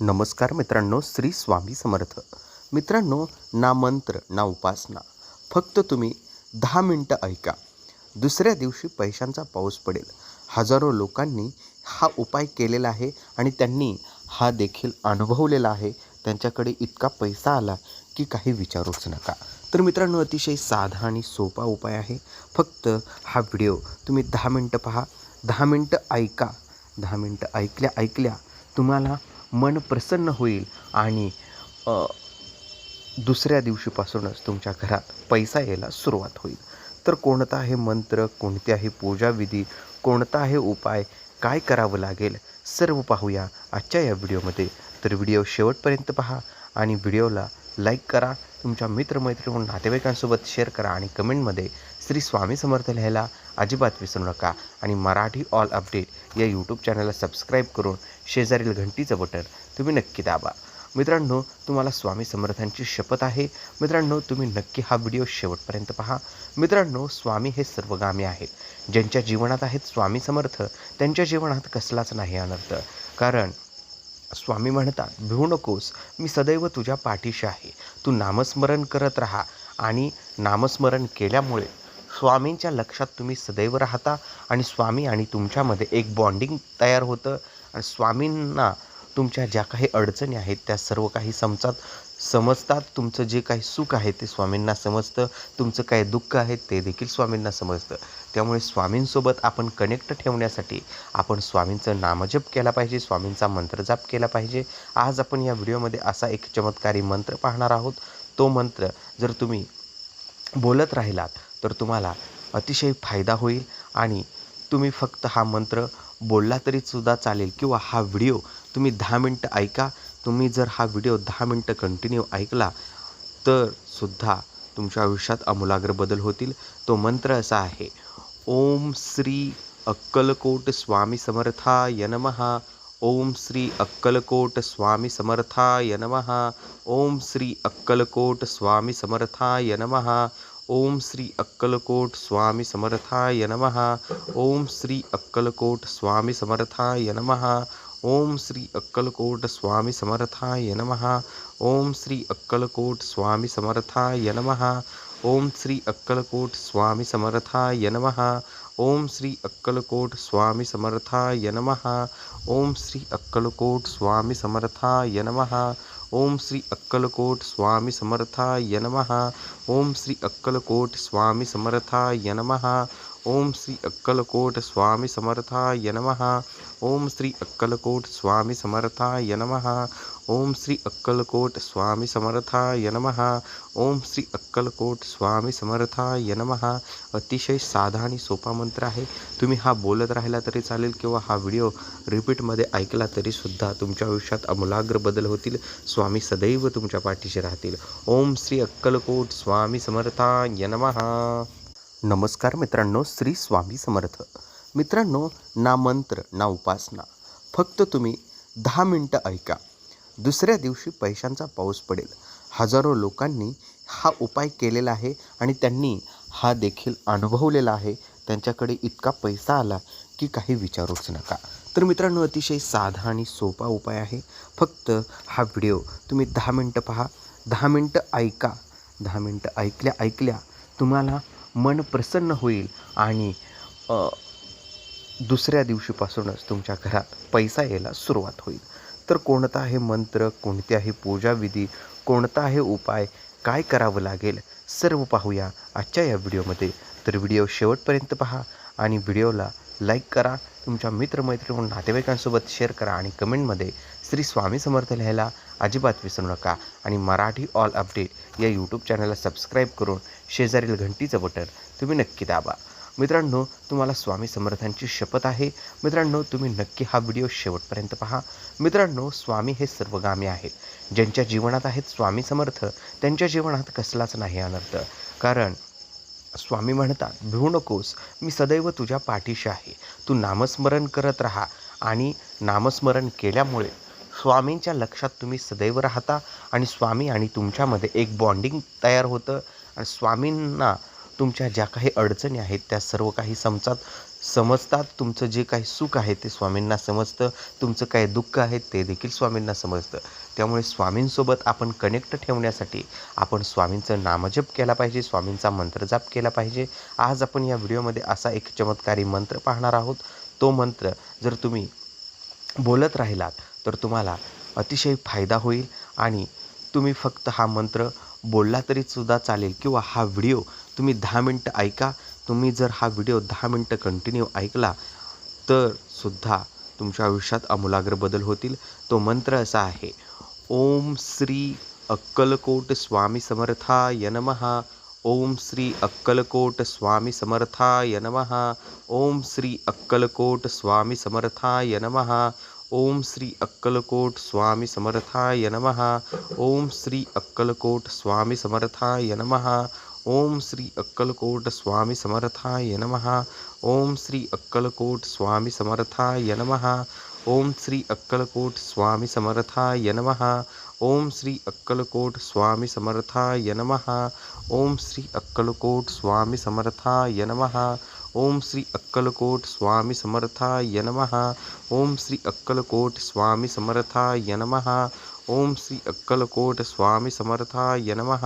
नमस्कार मित्रांनो श्री स्वामी समर्थ. मित्रांनो ना मंत्र ना उपासना. फक्त तुम्ही दहा मिनटं ऐका. दुसऱ्या दिवशी पैशांचा पाऊस पडेल. हजारो लोकांनी हा उपाय केलेला आहे आणि त्यांनी हा देखील अनुभवलेला आहे. त्यांच्याकडे इतका पैसा आला की काही विचारूच नका. तर मित्रांनो अतिशय साधा आणि सोपा उपाय आहे. फक्त हा व्हिडिओ तुम्ही दहा मिनटं पहा. दहा मिनटं ऐका. दहा मिनटं ऐकल्या ऐकल्या तुम्हाला मन प्रसन्न होईल आणि दुसऱ्या दिवशीपासूनच तुमच्या घरात पैसा यायला सुरुवात होईल. तर कोणता आहे मंत्र कोणती आहे पूजाविधी कोणता आहे उपाय काय करावं लागेल सर्व पाहूया आजच्या या व्हिडिओमध्ये. तर व्हिडिओ शेवटपर्यंत पहा आणि व्हिडिओला लाईक करा तुमच्या मित्रमैत्रिणी नातेवाईकांसोबत शेअर करा आणि कमेंटमध्ये श्री स्वामी समर्थ लिहायला अजिबात विसरू नका. आणि मराठी ऑल अपडेट या यूट्यूब चॅनलला सबस्क्राईब करून शेजारील घंटीचं बटन तुम्ही नक्की दाबा. मित्रांनो तुम्हाला स्वामी समर्थांची शपथ आहे. मित्रांनो तुम्ही नक्की हा व्हिडिओ शेवटपर्यंत पहा. मित्रांनो स्वामी हे सर्वगामी आहेत. ज्यांच्या जीवनात आहेत स्वामी समर्थ त्यांच्या जीवनात कसलाच नाही अनर्थ. कारण स्वामी म्हणतात भिवू नकोस मी सदैव तुझ्या पाठीशी आहे. तू नामस्मरण करत राहा आणि नामस्मरण केल्यामुळे स्वामींच्या लक्षात तुम्ही सदैव राहता आणि स्वामी आणि तुमच्यामध्ये एक बॉन्डिंग तयार होतं. आणि स्वामींना तुमच्या ज्या काही अडचणी आहेत त्या सर्व काही समजात समजतात तुमचं जे काही सुख आहे ते स्वामींना समजतं. तुमचं काय दुःख आहे ते देखील स्वामींना समजतं. त्यामुळे स्वामींसोबत आपण कनेक्ट ठेवण्यासाठी आपण स्वामींचं नामजप केला पाहिजे स्वामींचा मंत्रजाप केला पाहिजे. आज आपण या व्हिडिओमध्ये असा एक चमत्कारी मंत्र पाहणार आहोत. तो मंत्र जर तुम्ही बोलत राहिलात तर तुम्हाला अतिशय फायदा होईल आणि तुम्ही फक्त हा मंत्र बोलला तरीसुद्धा चालेल किंवा हा व्हिडिओ तुम्ही दहा मिनटं ऐका. तुम्ही जर हा व्हिडिओ दहा मिनटं कंटिन्यू ऐकला तर सुद्धा तुमच्या आयुष्यात आमूलाग्र बदल होतील. तो मंत्र असा आहे ओम श्री अक्कलकोट स्वामी समर्थाय नमः. ओम श्री अक्कलकोट स्वामी समर्थाय नमः। ओम श्री अक्कलकोट स्वामी समर्थाय नमः। ओम श्री अक्कलकोट स्वामी समर्थाय नमः। ओम श्री अक्कलकोट स्वामी समर्थाय नमः। ओम श्री अक्कलकोट स्वामी समर्थाय नमः। ओम श्री अक्कलकोट स्वामी समर्थाय नमः। ओम श्री अक्कलकोट स्वामी समर्थाय नमः। ओम श्री अक्कलकोट स्वामी समर्थाय नमः। ओम श्री अक्कलकोट स्वामी समर्थाय नमः। ओम श्री अक्कलकोट स्वामी समर्थाय नमः। ओम श्री अक्कलकोट स्वामी समर्थाय नमः। ओम श्री अक्कलकोट स्वामी समर्थाय नमः। ओम श्री अक्कलकोट स्वामी समर्थाय नमः। ओम श्री अक्कलकोट स्वामी समर्थाय नमः। ओम श्री अक्कलकोट स्वामी समर्थाय नमः। अतिशय साधा आणि सोपा मंत्र आहे. तुम्ही हा बोलत राहिला तरी चालेल किंवा हा व्हिडिओ रिपीटमध्ये ऐकला तरीसुद्धा तुमच्या आयुष्यात अमूलाग्र बदल होतील. स्वामी सदैव तुमच्या पाठीशी राहतील. ओम श्री अक्कलकोट स्वामी समर्थाय नमः. नमस्कार मित्रांनो श्री स्वामी समर्थ. मित्रांनो ना मंत्र ना उपासना. फक्त तुम्ही दहा मिनटं ऐका. दुसऱ्या दिवशी पैशांचा पाऊस पडेल. हजारो लोकांनी हा उपाय केलेला आहे आणि त्यांनी हा देखील अनुभवलेला आहे. त्यांच्याकडे इतका पैसा आला की काही विचारूच नका. तर मित्रांनो अतिशय साधा आणि सोपा उपाय आहे. फक्त हा व्हिडिओ तुम्ही दहा मिनटं पहा. दहा मिनटं ऐका. दहा मिनटं ऐकल्या ऐकल्या तुम्हाला मन प्रसन्न होईल आणि दुसऱ्या दिवशीपासूनच तुमच्या घरात पैसा यायला सुरुवात होईल. तर कोणता आहे मंत्र कोणत्याही पूजाविधी कोणता आहे उपाय काय करावं लागेल सर्व पाहूया आजच्या या व्हिडिओमध्ये. तर व्हिडिओ शेवटपर्यंत पहा आणि व्हिडिओला लाईक करा तुमच्या मित्रमैत्रिणी नातेवाईकांसोबत शेअर करा आणि कमेंटमध्ये श्री स्वामी समर्थ लिहायला अजिबात विसरू नका. आणि मराठी ऑल अपडेट या यूट्यूब चॅनलला सबस्क्राईब करून शेजारील घंटीचं बटन तुम्ही नक्की दाबा. मित्रांनो तुम्हाला स्वामी समर्थांची शपथ आहे. मित्रांनो तुम्ही नक्की हा व्हिडिओ शेवटपर्यंत पहा. मित्रांनो स्वामी हे सर्वगामी आहेत. ज्यांच्या जीवनात आहेत स्वामी समर्थ त्यांच्या जीवनात कसलाच नाही अनर्थ. कारण स्वामी म्हणतात भिवू नकोस मी सदैव तुझ्या पाठीशी आहे. तू नामस्मरण करत राहा. आणि नामस्मरण केल्यामुळे स्वामींच्या लक्षात तुम्ही सदैव राहता आणि स्वामी आणि तुमच्यामध्ये एक बॉन्डिंग तयार होतं. आणि स्वामींना तुमच्या ज्या काही अडचणी आहेत त्या सर्व काही समजात समजतात. तुमचं जे काही सुख आहे ते स्वामींना समजतं. तुमचं काय दुःख आहे ते देखील स्वामींना समजतं. त्यामुळे स्वामींसोबत आपण कनेक्ट ठेवण्यासाठी आपण स्वामींचं नामजप केला पाहिजे स्वामींचा मंत्रजाप केला पाहिजे. आज आपण या व्हिडिओमध्ये असा एक चमत्कारी मंत्र पाहणार आहोत. तो मंत्र जर तुम्ही बोलत राहिलात तर तुम्हाला अतिशय फायदा होईल आणि तुम्ही फक्त हा मंत्र बोलला तरी सुद्धा चालेल किंवा हा व्हिडिओ तुम्ही दहा मिनटं ऐका. तुम्ही जर हा व्हिडिओ दहा मिनटं कंटिन्यू ऐकला तर सुद्धा तुमच्या आयुष्यात आमूलाग्र बदल होतील. तो मंत्र असा आहे ओम श्री अक्कलकोट स्वामी समर्थाय यनमहा ओम श्री अक्कलकोट स्वामी समर्थाय यनमहा ओम श्री अक्कलकोट स्वामी समर्थाय यनमहा ओम श्री अक्कलकोट स्वामी समर्थाय नमः। ओम श्री अक्कलकोट स्वामी समर्थाय नमः। ओम श्री अक्कलकोट स्वामी समर्थाय नमः। ओम श्री अक्कलकोट स्वामी समर्थाय नमः। ओम श्री अक्कलकोट स्वामी समर्थाय नमः। ओम श्री अक्कलकोट स्वामी समर्थाय नमः। ओम श्री अक्कलकोट स्वामी समर्थाय नमः। ओम श्री अक्कलकोट स्वामी समर्थाय नमः। ओम श्री अक्कलकोट स्वामी समर्थाय नमः। ओम श्री अक्कलकोट स्वामी समर्थाय नमः।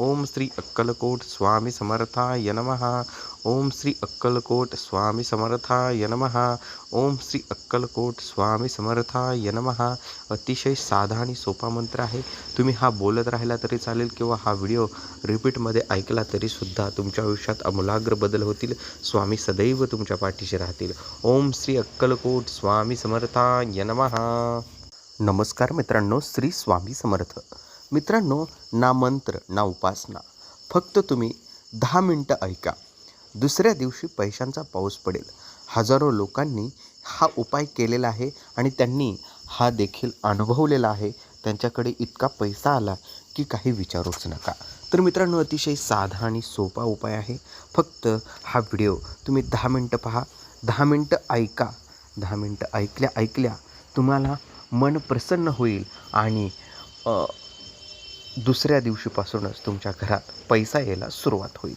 ओम श्री अक्कलकोट स्वामी समर्थाय नमः। ओम श्री अक्कलकोट स्वामी समर्थाय नमः। ओम श्री अक्कलकोट स्वामी समर्थाय नमः। अतिशय साधा आणि सोपा मंत्र आहे. तुम्ही हा बोलत राहिला तरी चालेल किंवा हा व्हिडिओ रिपीटमध्ये ऐकला तरीसुद्धा तुमच्या आयुष्यात अमूलाग्र बदल होतील. स्वामी सदैव तुमच्या पाठीशी राहतील. ओम श्री अक्कलकोट स्वामी समर्थाय नमः. नमस्कार मित्रांनो श्री स्वामी समर्थ. मित्रांनो ना मंत्र ना उपासना. फक्त तुम्ही दहा मिनटं ऐका. दुसऱ्या दिवशी पैशांचा पाऊस पडेल. हजारो लोकांनी हा उपाय केलेला आहे आणि त्यांनी हा देखील अनुभवलेला आहे. त्यांच्याकडे इतका पैसा आला की काही विचारूच नका. तर मित्रांनो अतिशय साधा आणि सोपा उपाय आहे. फक्त हा व्हिडिओ तुम्ही दहा मिनटं पहा. दहा मिनटं ऐका. दहा मिनटं ऐकल्या ऐकल्या तुम्हाला मन प्रसन्न होईल आणि दुसऱ्या दिवशीपासूनच तुमच्या घरात पैसा यायला सुरुवात होईल.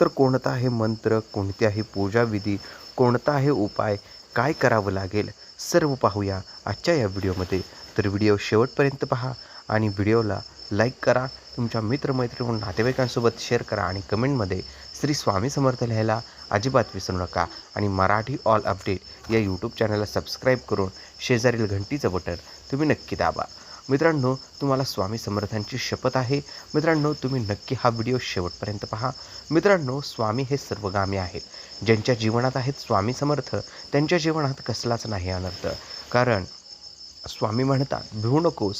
तर कोणता आहे मंत्र कोणती आहे पूजाविधी कोणता आहे उपाय काय करावं लागेल सर्व पाहूया आजच्या या व्हिडिओमध्ये. तर व्हिडिओ शेवटपर्यंत पहा आणि व्हिडिओला लाईक करा तुमच्या मित्रमैत्रिणी नातेवाईकांसोबत शेअर करा आणि कमेंटमध्ये श्री स्वामी समर्थ लिहायला अजिबात विसरू नका. आणि मराठी ऑल अपडेट या यूट्यूब चॅनलला सबस्क्राईब करून शेजारील घंटीचं बटन तुम्ही नक्की दाबा. मित्रांनो तुम्हाला स्वामी समर्थांची शपथ आहे. मित्रांनो तुम्ही नक्की हा व्हिडिओ शेवटपर्यंत पहा. मित्रांनो स्वामी हे सर्वगामी आहेत. ज्यांच्या जीवनात आहेत स्वामी समर्थ त्यांच्या जीवनात कसलाच नाही अनर्थ. कारण स्वामी म्हणतात भिवू नकोस